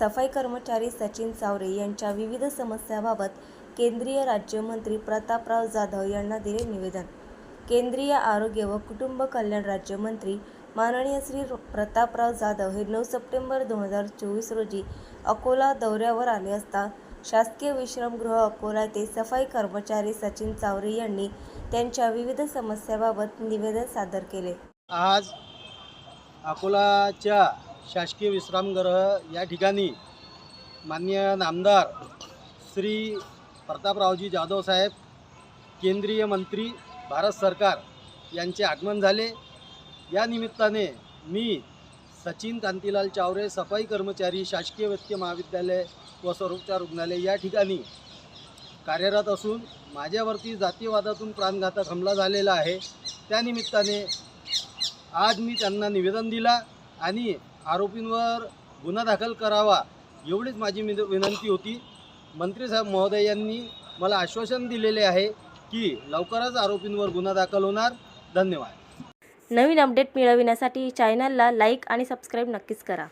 सफाई कर्मचारी सचिन चावरे यांच्या विविध समस्याबाबत केंद्रीय राज्यमंत्री प्रतापराव जाधव यांना दिले निवेदन. केंद्रीय आरोग्य व कुटुंब कल्याण राज्यमंत्री माननीय श्री प्रतापराव जाधव हे नऊ सप्टेंबर दोन हजार चोवीस रोजी अकोला दौऱ्यावर आले असता शासकीय विश्रामगृह अकोला येथे सफाई कर्मचारी सचिन चावरे यांनी त्यांच्या विविध समस्याबाबत निवेदन सादर केले. आज अकोलाच्या शासकीय विश्रामगृह या ठिकाणी माननीय नामदार श्री प्रतापरावजी जाधव साहेब केंद्रीय मंत्री भारत सरकार यांचे आगमन झाले. या निमित्ताने मी सचिन कांतीलाल चावरे सफाई कर्मचारी शासकीय वैद्यकीय महाविद्यालय व स्वरूपचार रुग्णालय या ठिकाणी कार्यरत असून माझ्यावरती जातीवादातून प्राणघातक हमला झालेला आहे. त्यानिमित्ताने आज मी त्यांना निवेदन दिला. आणि आरोपींवर गुन्हा दाखल करावा एवढीच माझी विनंती होती. मंत्रीसाहेब महोदय यांनी मला आश्वासन दिलेले आहे की लवकरच आरोपींवर गुन्हा दाखल होणार. धन्यवाद. नवीन अपडेट मिळविण्यासाठी चॅनलला लाईक आणि सबस्क्राईब नक्कीच करा.